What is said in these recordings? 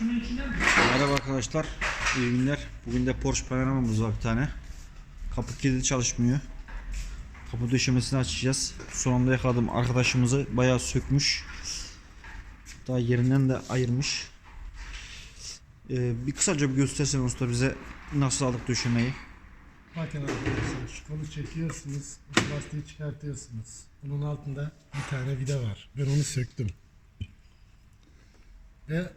Merhaba arkadaşlar, iyi günler. Bugün de Porsche panoramamız var bir tane. Kapı kilidi çalışmıyor. Kapı döşemesini açacağız. Son anda yakaladım arkadaşımızı bayağı sökmüş. Daha yerinden de ayırmış. Ee, bir kısaca bir göstersen usta bize nasıl aldık döşemeyi. Bakın arkadaşlar kolu çekiyorsunuz, bu plastiği çıkartıyorsunuz. Bunun altında bir tane vida var. Ben onu söktüm. Ve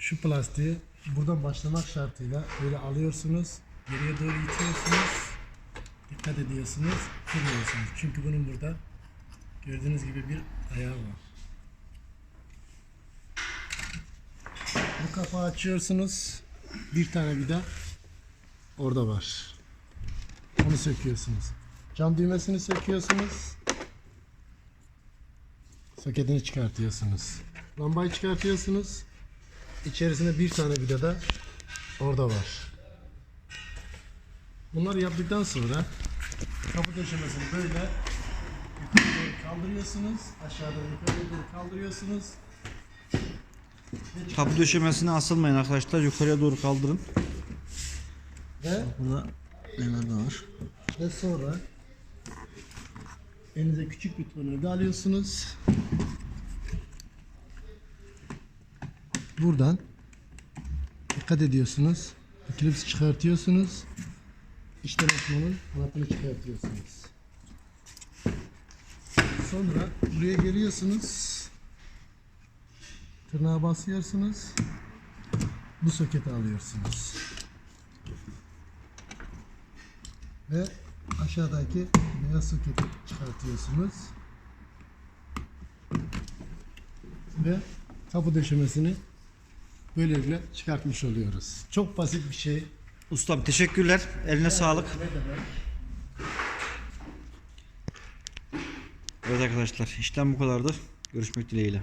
şu plastiği buradan başlamak şartıyla böyle alıyorsunuz, geriye doğru itiyorsunuz, dikkat ediyorsunuz, kırmıyorsunuz. Çünkü bunun burada gördüğünüz gibi bir ayağı var. Bu kapağı açıyorsunuz, bir tane vida orada var. Onu söküyorsunuz. Cam düğmesini söküyorsunuz. Soketini çıkartıyorsunuz. Lambayı çıkartıyorsunuz. İçerisinde bir tane vida da orada var. Bunları yaptıktan sonra kapı döşemesini böyle yukarı doğru kaldırıyorsunuz. Aşağıdan yukarı doğru kaldırıyorsunuz. Kapı döşemesine asılmayın arkadaşlar. Yukarıya doğru kaldırın. Ve Burada neler de var. Ve sonra elinize küçük bir tornavida alıyorsunuz. Buradan dikkat ediyorsunuz. Klipsi çıkartıyorsunuz. İşlem açmanın anahtarını çıkartıyorsunuz. Sonra buraya geliyorsunuz. Tırnağa basıyorsunuz. Bu soketi alıyorsunuz. ve aşağıdaki beyaz soketi çıkartıyorsunuz. Ve kapı döşemesini böylelikle çıkartmış oluyoruz. Çok basit bir şey. Ustam teşekkürler. Eline sağlık. Ne demek? Evet arkadaşlar işlem bu kadardı. Görüşmek dileğiyle.